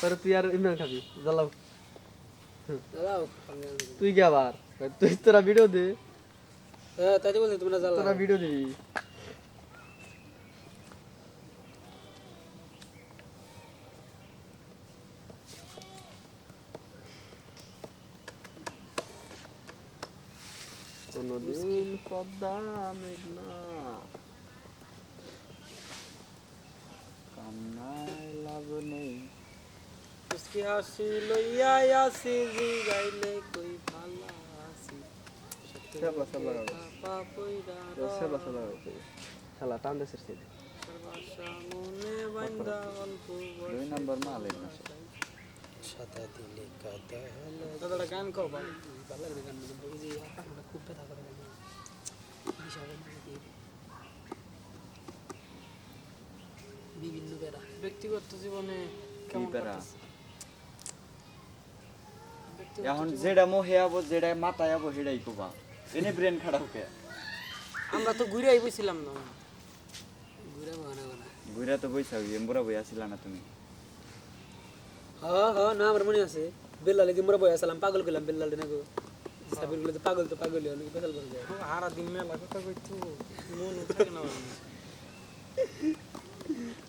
পরে তুই আর ইমরান খাবি জ্বালাও। তুই কে আবার তুই তোরা ভিডিও দে। হ্যাঁ তাই তো বলছি তোমরা জ্বালাও। তোরা ভিডিও দিবি। কোনদিন পদ্মা মেঘনা। মুস্কি হাসি লইয়া আসি জিগাইলে কই ভালা আসি। শালা টান দেশের সাথে মনে বাইন্দা অল্প দুই নম্বর মাল এই মাসে। সাদা দিলে কাদা হলো গান কর ভাই ভালো লাগে গান বলি আপনারা খুব ব্যথা করে গান। বিশাল বিভিন্ন বেড়া। ব্যক্তিগত জীবনে কেমন এখন যেটা মোহে আবো যেটা মাথায় আবো সেটাই কোবা। এনে ব্রেন খারাপ কে? আমরা তো ঘুরে আইবছিলাম না। ঘুরে বানা বানা ঘুরে। তো বইসা এম্বুরা বই আসিলা না তুমি? হ্যাঁ হ্যাঁ না আমার মনে আছে। বেল্লা লেগে মোরা বই আসলাম পাগল করলাম বেল্লা না গো সাবিরগুলো তো পাগল তো পাগল পেশাল করে যায়। হারা দিন মেলা কথা কইতো। মন থাকে না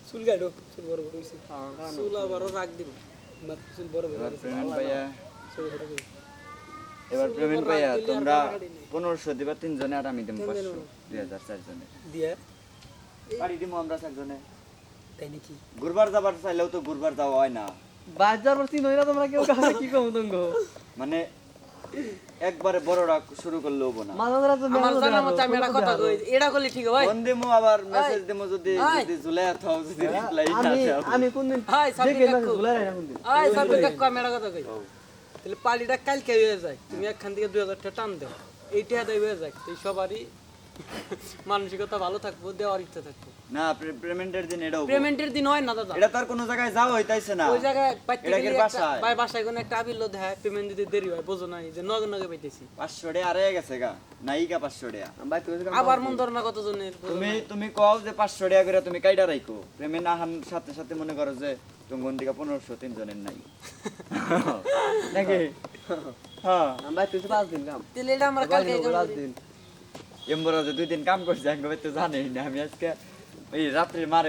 চুল গাড়ো চুল বড় বড় হইছে। চুল আবার রাখ দিব। চুল বড় বড় এবার এবার পেমেন্ট পাইয়া তোমরা। পনেরোশো দিবা তিনজনে আর আমি কেন পাঁচশো দুই হাজার চারজনে। দিয়া? বাড়ি দিমো আমরা চারজনে। তাই নাকি? ঘুরবার যাবার চাইলেও তো ঘুরবার যাওয়া হয় না। বাজার পর চিন হইরা তোমরা কেউ কাছে কি কম তঙ্গ মানে একবারে বড়রা শুরু করলে হব না তো আমার জানা মতো আমি একটা কথা কই এটা করলে ঠিক হয়। ফোন দিমু আবার মেসেজ দিমু যদি যদি ঝুলে থাও যদি রিপ্লাই না আমি আমি কোনদিন হাই সাবির দেখে না কাকু ভুলাই না কোনদিন। আই সাবির কাকু আমি একটা কথা কই। তাহলে পালিটা কালকে হয়ে যায়। তুমি একখান থেকে দুই হাজার টান দেও। এইটা দেয় হয়ে যায়। তো সবারই মানসিকতা ভালো থাকব দেওয়ার ইচ্ছা থাকব। না পেমেন্টের দিন এটাও পেমেন্টের দিন হয় না দাদা। এটা তো আর কোনো জায়গায় যাওয়া হইতাইছে না। ওই জায়গায় পাইতে বাসায়? ভাই বাসায় কোনো একটা আবির লোধ হয় পেমেন্ট দিতে দেরি হয় বোঝো নাই যে নগে নগে পাইতেছি। পাঁচশো টাকা আরে গেছে গা। নাইকা পাঁচশো টাকা। আমি বাইতে গেছি আবার মন ধর না কতজনের। তুমি তুমি কও যে পাঁচশো টাকা করে তুমি কাইটা রাখো পেমেন্ট আহান সাথে সাথে মনে করো যে তুমি কোন দিকে পনেরোশো তিনজনের নাই। নাকি? হ্যাঁ। আমি বাইতে গেছি পাঁচ দিন কাম। তাহলে এটা আমরা কালকে পাঁচ দিন। এম্বরা দুই দিন কাম করছি আমি তো জানেই না। আমি আজকে এই রাত্রে মারে